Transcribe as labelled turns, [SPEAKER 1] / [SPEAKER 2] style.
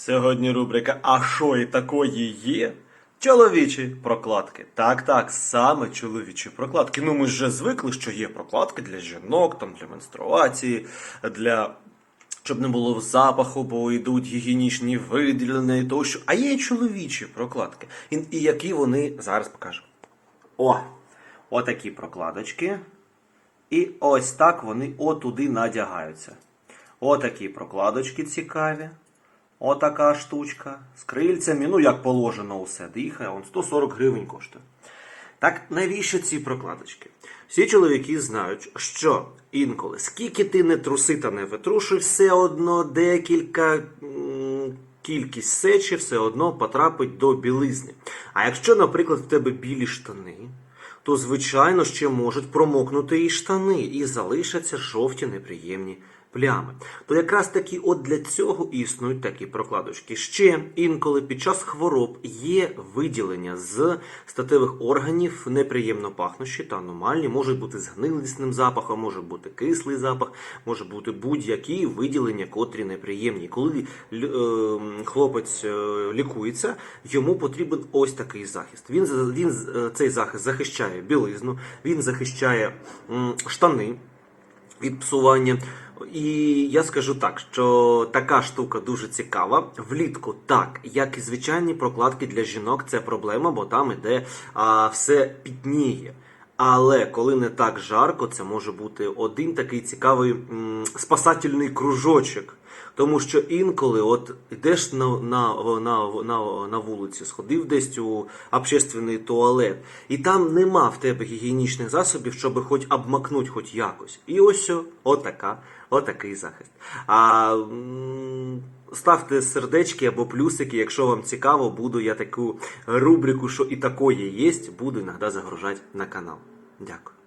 [SPEAKER 1] Сьогодні рубрика А що і такої є? Чоловічі прокладки. Так, так, саме чоловічі прокладки. Ну ми ж вже звикли, що є прокладки для жінок, там для менструації, для. Щоб не було запаху, бо йдуть гігієнічні виділення і тощо. А є чоловічі прокладки. І, і які вони зараз покажу. О! Отакі прокладочки. І ось так вони отуди надягаються. Отакі прокладочки цікаві. Отака штучка. З крильцями, ну як положено усе, дихає, он 140 гривень коштує. Так навіщо ці прокладочки? Всі чоловіки знають, що інколи, скільки ти не труси та не витрушуй, все одно декілька кількість сечі все одно потрапить до білизни. А якщо, наприклад, в тебе білі штани, то звичайно ще можуть промокнути і штани, і залишаться жовті неприємні плями. То якраз таки от для цього існують такі прокладочки. Ще інколи під час хвороб є виділення з статевих органів неприємно пахнущі та аномальні, можуть бути з гнилісним запахом, може бути кислий запах, може бути будь-які виділення, котрі неприємні. Коли е, хлопець е, лікується, йому потрібен ось такий захист. Він, він е, цей захист захищає білизну, він захищає штани від псування. І я скажу так, що така штука дуже цікава. Влітку так, як і звичайні прокладки для жінок, це проблема, бо там іде а, все пітніє. Але коли не так жарко, це може бути один такий цікавий м, спасательний кружочок. Тому що інколи от йдеш на, на, на, на, на вулиці, сходив десь у общественний туалет, і там нема в тебе гігієнічних засобів, щоб хоч обмакнуть хоч якось. І ось отака, отакий захист. А м, ставте сердечки або плюсики, якщо вам цікаво, буду я таку рубрику, що і такої є, буду іноді загружати на канал. Дякую.